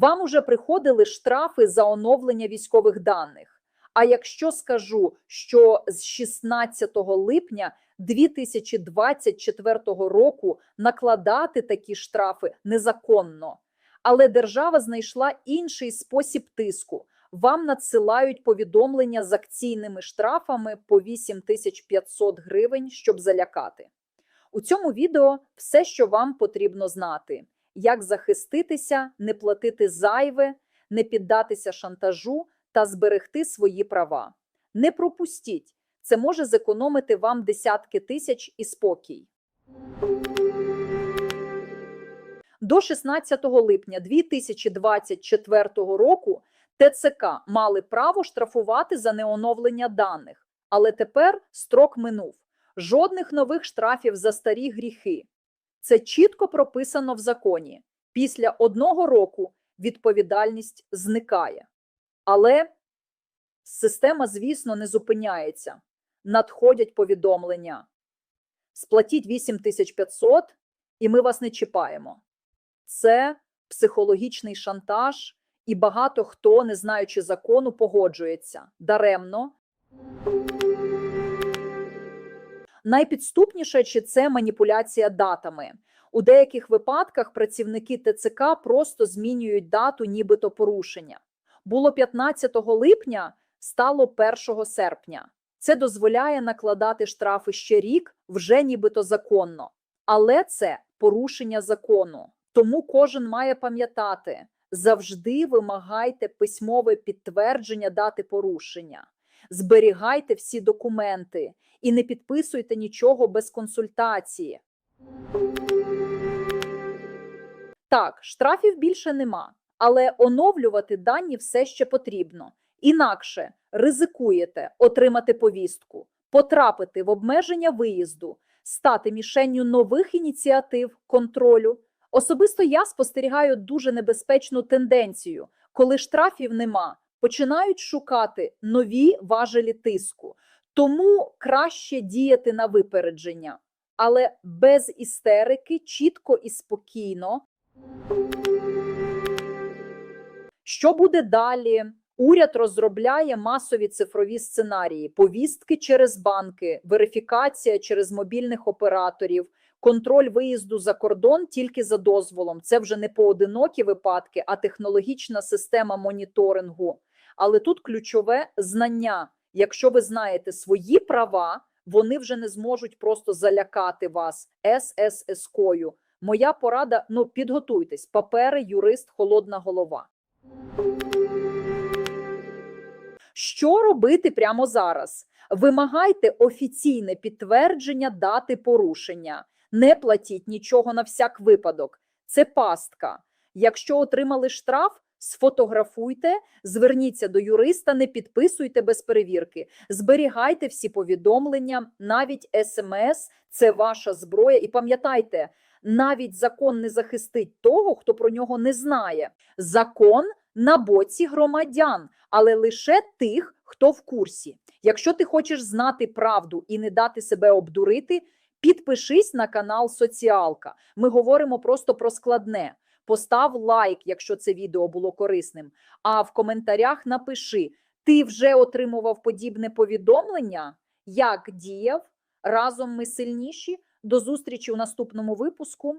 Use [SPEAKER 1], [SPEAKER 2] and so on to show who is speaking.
[SPEAKER 1] Вам уже приходили штрафи за оновлення військових даних. А якщо скажу, що з 16 липня 2024 року накладати такі штрафи незаконно, але держава знайшла інший спосіб тиску. Вам надсилають повідомлення з акційними штрафами по 8500 гривень, щоб залякати. У цьому відео все, що вам потрібно знати: як захиститися, не платити зайве, не піддатися шантажу та зберегти свої права. Не пропустіть, це може зекономити вам десятки тисяч і спокій. До 16 липня 2024 року ТЦК мали право штрафувати за неоновлення даних, але тепер строк минув. Жодних нових штрафів за старі гріхи. Це чітко прописано в законі. Після одного року відповідальність зникає. Але система, звісно, не зупиняється. Надходять повідомлення. Сплатіть 8500 і ми вас не чіпаємо. Це психологічний шантаж, і багато хто, не знаючи закону, погоджується даремно. Найпідступніше чи це маніпуляція датами. У деяких випадках працівники ТЦК просто змінюють дату, нібито порушення. Було 15 липня, стало 1 серпня. Це дозволяє накладати штрафи ще рік, вже нібито законно. Але це порушення закону. Тому кожен має пам'ятати, завжди вимагайте письмове підтвердження дати порушення, зберігайте всі документи і не підписуйте нічого без консультації. Так, штрафів більше нема, але оновлювати дані все ще потрібно. Інакше ризикуєте отримати повістку, потрапити в обмеження виїзду, стати мішенню нових ініціатив контролю. Особисто я спостерігаю дуже небезпечну тенденцію, коли штрафів нема, починають шукати нові важелі тиску. Тому краще діяти на випередження, але без істерики, чітко і спокійно. Що буде далі? Уряд розробляє масові цифрові сценарії, повістки через банки, верифікація через мобільних операторів, контроль виїзду за кордон тільки за дозволом. Це вже не поодинокі випадки, а технологічна система моніторингу. Але тут ключове знання. Якщо ви знаєте свої права, вони вже не зможуть просто залякати вас ССС-кою. Моя порада: ну підготуйтесь, папери, юрист, холодна голова. Що робити прямо зараз? Вимагайте офіційне підтвердження дати порушення. Не платіть нічого на всяк випадок. Це пастка. Якщо отримали штраф, сфотографуйте, зверніться до юриста, не підписуйте без перевірки, зберігайте всі повідомлення, навіть смс це ваша зброя. І пам'ятайте, навіть закон не захистить того, хто про нього не знає. Закон на боці громадян, але лише тих, хто в курсі. Якщо ти хочеш знати правду і не дати себе обдурити, підпишись на канал Соціалка. Ми говоримо просто про складне. Постав лайк, якщо це відео було корисним. А в коментарях напиши: ти вже отримував подібне повідомлення? Як діяв? Разом ми сильніші. До зустрічі у наступному випуску.